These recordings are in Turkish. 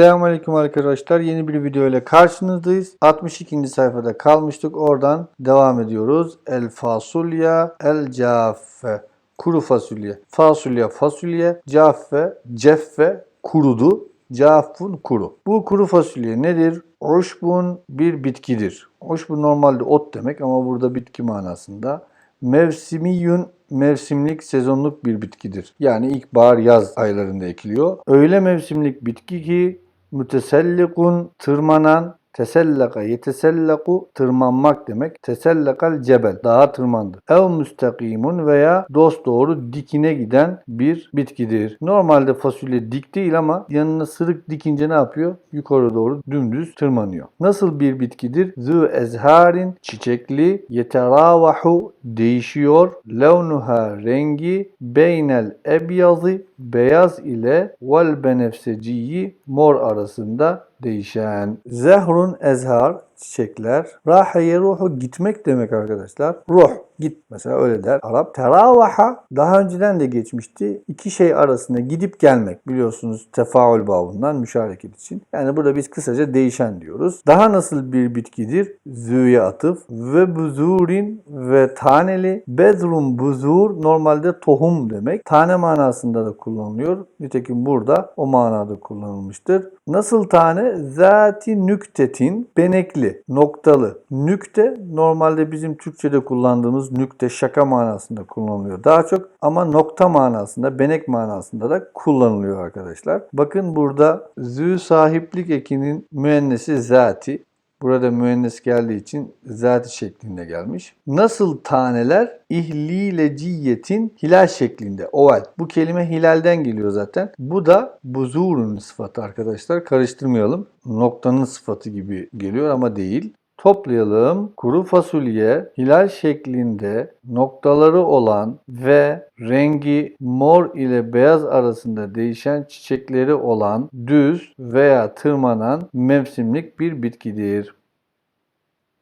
Selamünaleyküm arkadaşlar. Yeni bir video ile karşınızdayız. 62. sayfada kalmıştık. Oradan devam ediyoruz. El fasulya, el caffe. Kuru fasulye. Fasulye, fasulye, caffe, ceffe, kurudu. Caffun kuru. Bu kuru fasulye nedir? Uşbun bir bitkidir. Uşbun normalde ot demek ama burada bitki manasında. Mevsimiyün mevsimlik, sezonluk bir bitkidir. Yani ilkbahar, yaz aylarında ekiliyor. Öyle mevsimlik bitki ki mütesellikun tırmanan, tesellaka yetesellaku tırmanmak demek. Tesellakal cebel dağa tırmandı. Ev müstakimun veya dost doğru dikine giden bir bitkidir. Normalde fasulye dik değil ama yanına sırık dikince ne yapıyor? Yukarı doğru dümdüz tırmanıyor. Nasıl bir bitkidir? Zü ezharin çiçekli yeteravahu değişiyor. Levnuha rengi beynel ebyazı beyaz ile vel benefseciyi mor arasında değişen. Zehrun ezhar çiçekler. Rahaye ruhu gitmek demek arkadaşlar. Ruh git mesela öyle der Arap. Teravaha daha önceden de geçmişti. İki şey arasında gidip gelmek biliyorsunuz tefaül babından müşareket için. Yani burada biz kısaca değişen diyoruz. Daha nasıl bir bitkidir? Züye atıf ve buzurin ve taneli. Bedrum buzur normalde tohum demek. Tane manasında da kullanılıyor. Nitekim burada o manada kullanılmıştır. Nasıl tane? Zati nüktetin benekli, noktalı. Nükte normalde bizim Türkçe'de kullandığımız nükte şaka manasında kullanılıyor. Daha çok ama nokta manasında, benek manasında da kullanılıyor arkadaşlar. Bakın burada zü sahiplik ekinin müennesi zati. Burada müennes geldiği için zati şeklinde gelmiş. Nasıl taneler? İhlileciyetin hilal şeklinde. Oval. Bu kelime hilalden geliyor zaten. Bu da buzurun sıfatı arkadaşlar. Karıştırmayalım. Noktanın sıfatı gibi geliyor ama değil. Toplayalım. Kuru fasulye hilal şeklinde noktaları olan ve rengi mor ile beyaz arasında değişen çiçekleri olan düz veya tırmanan mevsimlik bir bitkidir.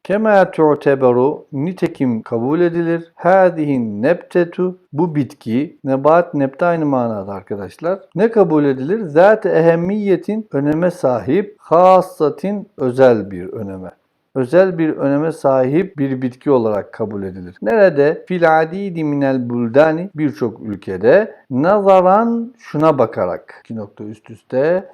Kema tu'teberu nitekim kabul edilir. Hadihin nebtetu bu bitki nebat nebte aynı manada arkadaşlar. Ne kabul edilir? Zat ehemmiyetin öneme sahip, hassatin özel bir öneme özel bir öneme sahip bir bitki olarak kabul edilir. Nerede? Fil adidi minel buldani birçok ülkede nazaran şuna bakarak iki nokta üst üste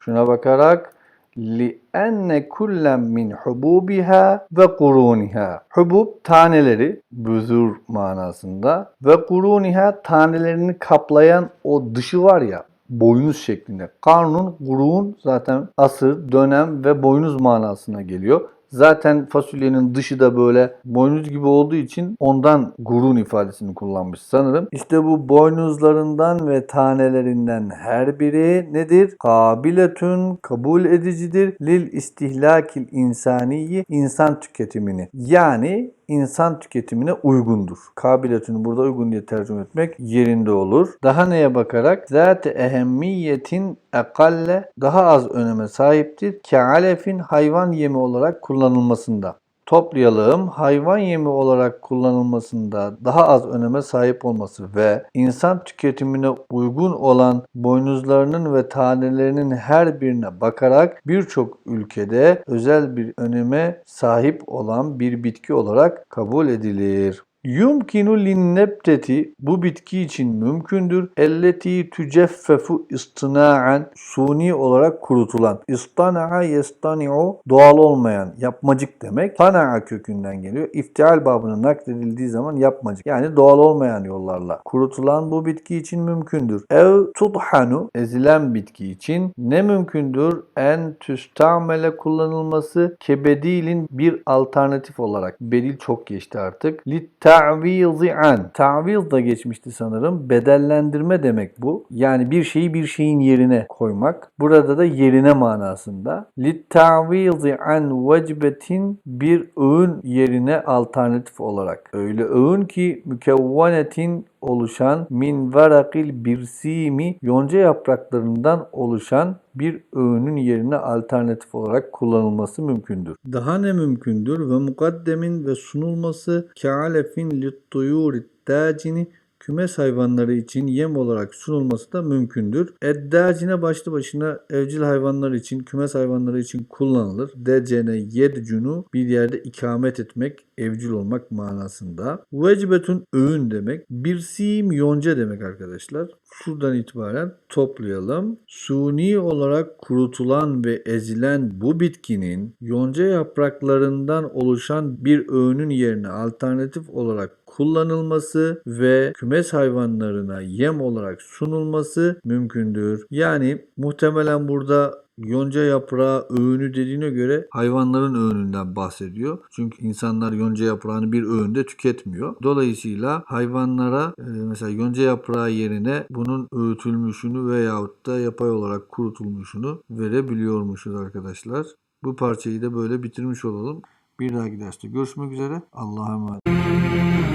şuna bakarak li enne kullen min hububiha ve kuruniha. Hubub taneleri büzür manasında ve kuruniha tanelerini kaplayan o dışı var ya boynuz şeklinde. Karnun, gurun zaten asır, dönem ve boynuz manasına geliyor. Zaten fasulyenin dışı da böyle boynuz gibi olduğu için ondan gurun ifadesini kullanmış sanırım. İşte bu boynuzlarından ve tanelerinden her biri nedir? Kabiletün kabul edicidir. Lil istihlakil insaniyi insan tüketimini. Yani insan tüketimine uygundur. Kabiletini burada uygun diye tercüme etmek yerinde olur. Daha neye bakarak? Zat ehemmiyetin ekalle daha az öneme sahiptir. Kealefin hayvan yemi olarak kullanılmasında toplayalım. Hayvan yemi olarak kullanılmasında daha az öneme sahip olması ve insan tüketimine uygun olan boynuzlarının ve tanelerinin her birine bakarak birçok ülkede özel bir öneme sahip olan bir bitki olarak kabul edilir. Yumkinu linnebteti bu bitki için mümkündür. Elleti tüceffefu istina'en suni olarak kurutulan. İstana'a yestani'u doğal olmayan, yapmacık demek. Tana'a kökünden geliyor. İftial babının nakledildiği zaman yapmacık. Yani doğal olmayan yollarla kurutulan bu bitki için mümkündür. Ev tudhanu ezilen bitki için ne mümkündür? En tüstamele kullanılması kebedilin bir alternatif olarak. Bedil çok geçti artık. Litta ta'vizi an. Ta'viz da geçmişti sanırım. Bedellendirme demek bu. Yani bir şeyi bir şeyin yerine koymak. Burada da yerine manasında. Lit ta'vizi an vecbetin bir öğün yerine alternatif olarak. Öyle öğün ki mükevvenetin oluşan min varakil birsimi yonca yapraklarından oluşan bir öğünün yerine alternatif olarak kullanılması mümkündür. Daha ne mümkündür? Ve mukaddemin ve sunulması kealefin littuyuri tacini kümes hayvanları için yem olarak sunulması da mümkündür. Eddacine başlı başına evcil hayvanlar için, kümes hayvanları için kullanılır. Decene yedcunu bir yerde ikamet etmek, evcil olmak manasında. Vecbetun öğün demek. Bir sim yonca demek arkadaşlar. Şuradan itibaren toplayalım. Suni olarak kurutulan ve ezilen bu bitkinin yonca yapraklarından oluşan bir öğünün yerine alternatif olarak kullanılması ve kümes hayvanlarına yem olarak sunulması mümkündür. Yani muhtemelen burada yonca yaprağı öğünü dediğine göre hayvanların öğününden bahsediyor. Çünkü insanlar yonca yaprağını bir öğünde tüketmiyor. Dolayısıyla hayvanlara e, mesela yonca yaprağı yerine bunun öğütülmüşünü veyahut da yapay olarak kurutulmuşunu verebiliyormuşuz arkadaşlar. Bu parçayı da böyle bitirmiş olalım. Bir dahaki derste görüşmek üzere. Allah'a emanet.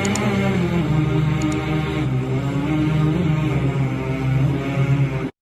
Mm-hmm.